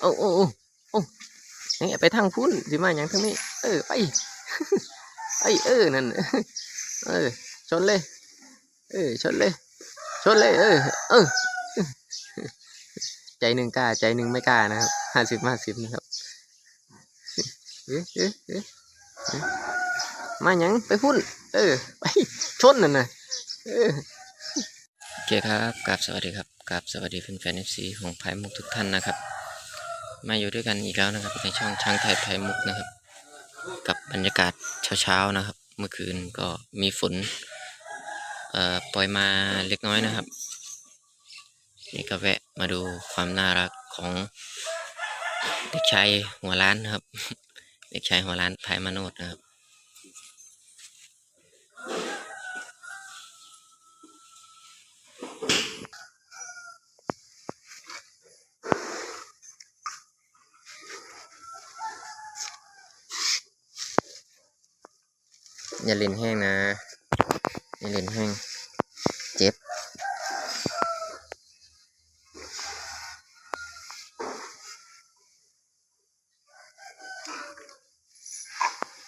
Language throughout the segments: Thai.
โอ้โอ้โอ้นี่ไปทางพุ่นสิมาอย่างทางนี้ เออไปไปเออนั่นเออชนเลย เออชนเลย ชนเลย เออ เออ ใจหนึ่งกล้า ใจหนึ่งไม่กล้านะครับห้าสิบห้าสิบนะครับเอ๊ะเอ๊ะเอ๊ะมาหยังไปพุ่น เออ ไปชนนั่นนะเออโอเคครับกราบสวัสดีครับกราบสวัสดีแฟนๆเอฟซีของไผ่มุกทุกท่านนะครับ มาอยู่ด้วยกันอีกแล้วนะครับ ในช่องช้างไทยไทยมุกนะครับ กับบรรยากาศเช้าๆนะครับ เมื่อคืนก็มีฝนเอ่อปล่อยมาเล็กน้อยนะครับ นี่ก็แวะมาดูความน่ารักของเด็กชายหัวล้านนะครับ เด็กชายหัวล้านไผ่มโนดนะครับ อย่าเล่นแห้งนะ อย่าเล่นแห้ง เจ็บ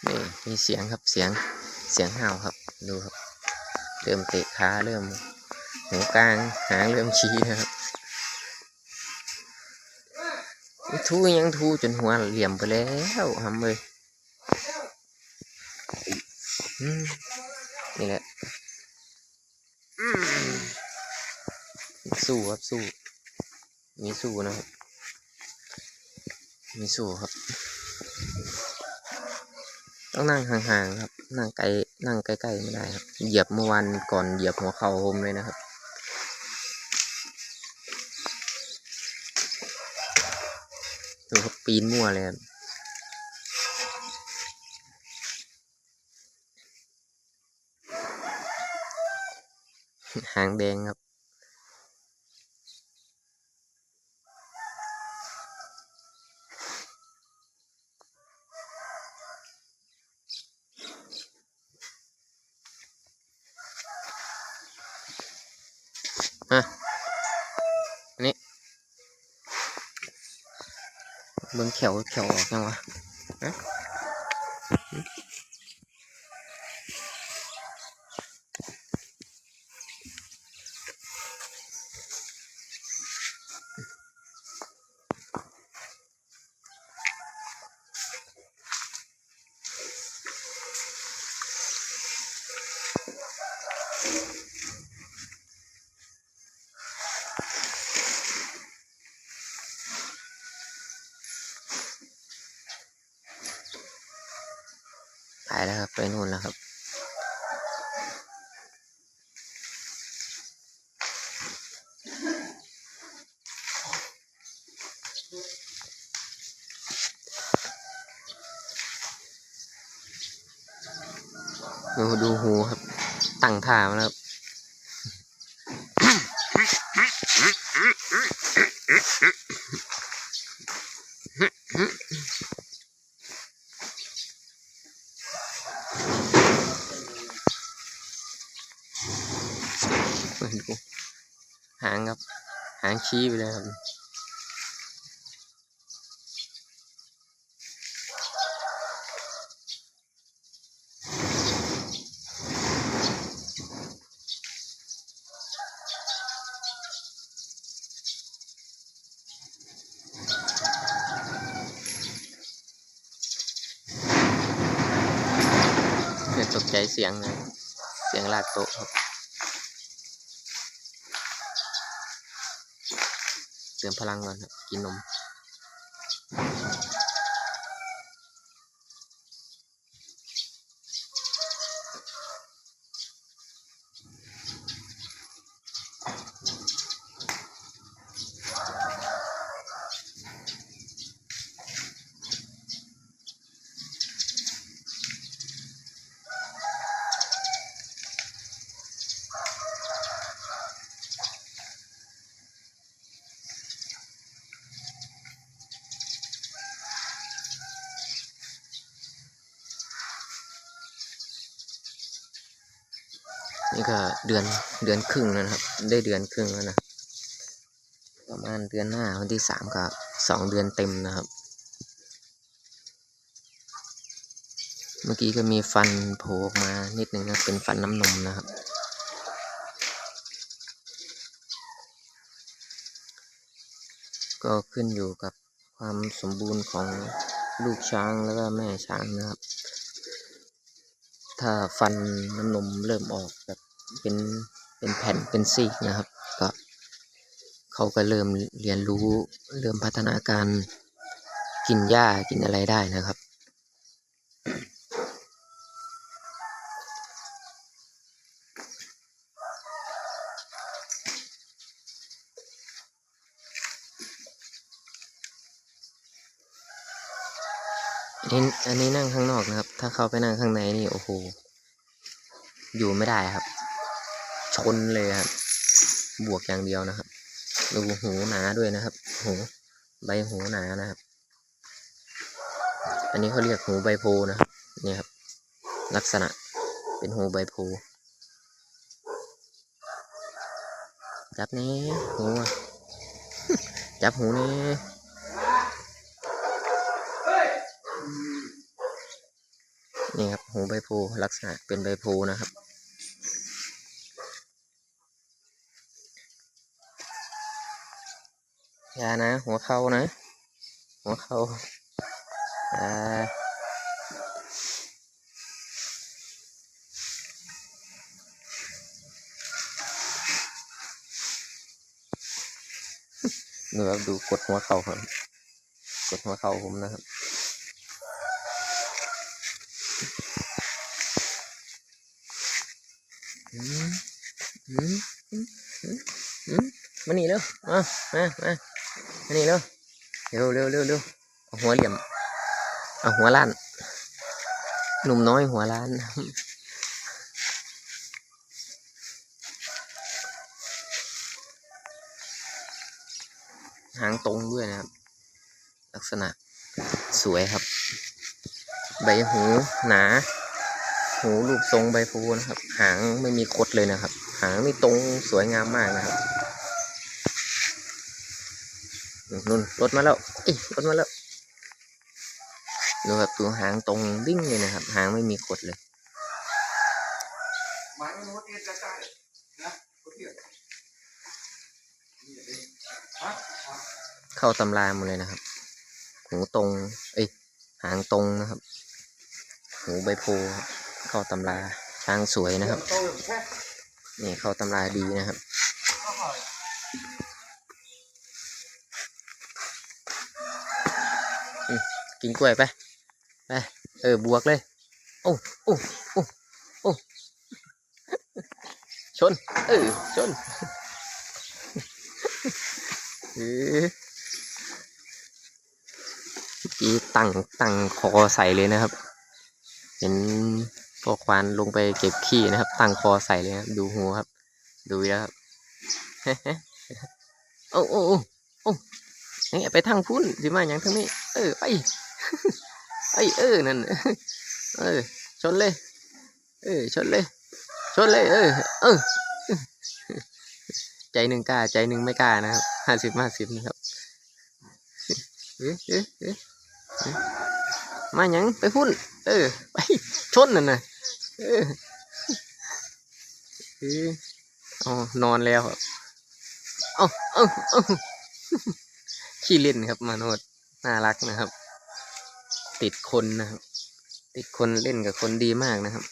นี่มีเสียงครับเสียง เสียงห่าวครับ ดูครับ เริ่มเตะขาเริ่มหูกลาง หางเริ่มชี้นะครับทูยังทูจนหัวเหลี่ยมไปแล้วทำเลย นี่แหละสู้ครับสู้ มีสู้นะครับ มีสู้ครับ ต้องนั่งห่างๆครับ นั่งไกล นั่งใกล้ๆไม่ได้ครับ เหยียบเมื่อวันก่อนเหยียบหัวเข่าผมเลยนะครับดูครับปีนมั่วเลยครับ หางแดงครับ อะอันนี้เบิ้งเขียวเขียวออกยังวะฮะ ไปแล้วครับ ไปนู่นแล้วครับ ดูดูหูครับ ตั้งท่ามาแล้วครับ หางครับ หางชี้ไปเลยครับเกิดตกใจเสียงเลยเสียงลากโต๊ะครับ เติมพลังก่อนกินนม นี่ก็เดือนเดือนครึ่งแล้วนะครับ ได้เดือนครึ่งแล้วนะ ประมาณเดือนหน้าวันที่สามก็สองเดือนเต็มนะครับ เมื่อกี้ก็มีฟันโผล่ออกมานิดนึงนะเป็นฟันน้ำนมนะครับ ก็ขึ้นอยู่กับความสมบูรณ์ของลูกช้างแล้วก็แม่ช้างนะครับ ถ้าฟันน้ำนมเริ่มออกแบบ เป็นเป็นแผ่นเป็นซีกนะครับ ก็เขาก็เริ่มเรียนรู้เริ่มพัฒนาการกินหญ้ากินอะไรได้นะครับ อันนี้อันนี้นั่งข้างนอกนะครับ ถ้าเข้าไปนั่งข้างในนี่โอ้โหอยู่ไม่ได้ครับ ชนเลยครับบวกอย่างเดียวนะครับดูหูหนาด้วยนะครับ หูใบหูหนานะครับ อันนี้เขาเรียกหูใบโพนะครับเนี่ยครับ ลักษณะเป็นหูใบโพจับนี้หูจับหูนี้นี่ครับหูใบโพลักษณะเป็นใบโพนะครับ อย่านะ หัวเข่านะ หัวเข่าอ่าดูครับดูกดหัวเข่าครับกดหัวเข่าผมนะครับอืมอืมอืมอืมอืมมานี่เร็วมามามา นี่เร็วเร็วเร็วเร็วเร็วเอาหัวเหลี่ยมเอาหัวล้าน หนุ่มน้อยหัวล้านหางตรงด้วยนะครับ ลักษณะสวยครับ ใบหูหนา หูรูปทรงใบพลูนะครับ หางไม่มีคดเลยนะครับ หางนี่ตรงสวยงามมากนะครับ นุ่นรถมาแล้วเอ้รถมาแล้วดูครับตัวหางตรงวิ่งเลยนะครับ หางไม่มีคดเลยเข้าตำราหมดเลยนะครับหูตรงเอ้ยหางตรงนะครับหูใบโพเข้าตำราช้างสวยนะครับ นี่เข้าตำราดีนะครับ กินกล้วยไปไปเออบวกเลย โอ้โอ้โอ้โอ้ชน เออชนเออเมื่อกี้ตั้งตั้งคอใส่เลยนะครับ เห็นพอควานลงไปเก็บขี้นะครับ ตั้งคอใส่เลยนะครับดูหัวครับ ดูแล้วครับโอ้โอ้โอ้โอ้นี่ไปทางพุ่นสิมาอย่างทางนี้ เออไป ไอเออนั่นเออชนเลย เออชนเลย ชนเลย เออ เออ ใจหนึ่งกล้า ใจหนึ่งไม่กล้านะครับห้าสิบห้าสิบนะครับเอ๊ะเอ๊ะเอ๊ะเอ๊ะมาหยังไปพุ่น เออ ไปชนนั่นนะเออเอออ๋อนอนแล้วครับเอ้าเอ้าเอ้าขี้เล่นครับมาโนดน่ารักนะครับ ติดคนนะครับ ติดคนเล่นกับคนดีมากนะครับ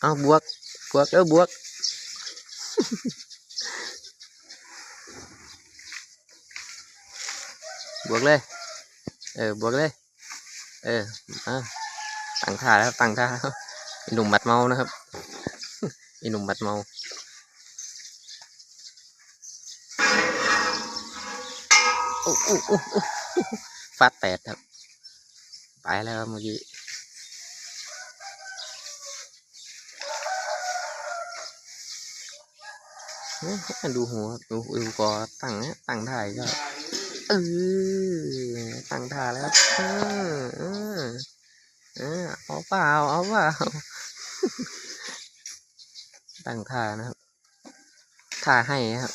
เอาบวก บวกแล้วบวกบวกเลย เออบวกเลย เอออะตั้งท่าแล้วตั้งท่าแล้วไอหนุ่มบัดเมานะครับไอหนุ่มบัดเมาโอ้โอ้โอ้โอ้ฟาดแปดครับ ไปแล้วเมื่อกี้เฮ้ยดูหัวดูดูกอตั้งนะตั้งได้ก็ เออตั้งท่าแล้วครับเออเออเออเอาเปล่าเอาเปล่าตั้งท่านะครับท่าให้ครับ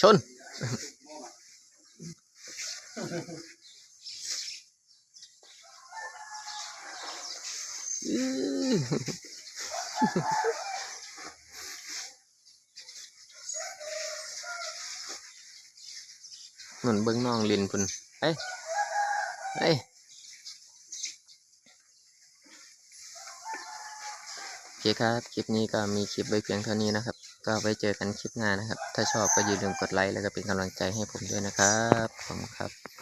ชนอื้อ หมือนเบิ้งน้องลินพุ่นเฮ้ยเฮ้ยโอเคครับ คลิปนี้ก็มีคลิปไว้เพียงเท่านี้นะครับ ก็ไว้เจอกันคลิปหน้านะครับ ถ้าชอบก็อย่าลืมกดไลค์แล้วก็เป็นกำลังใจให้ผมด้วยนะครับ ขอบคุณครับ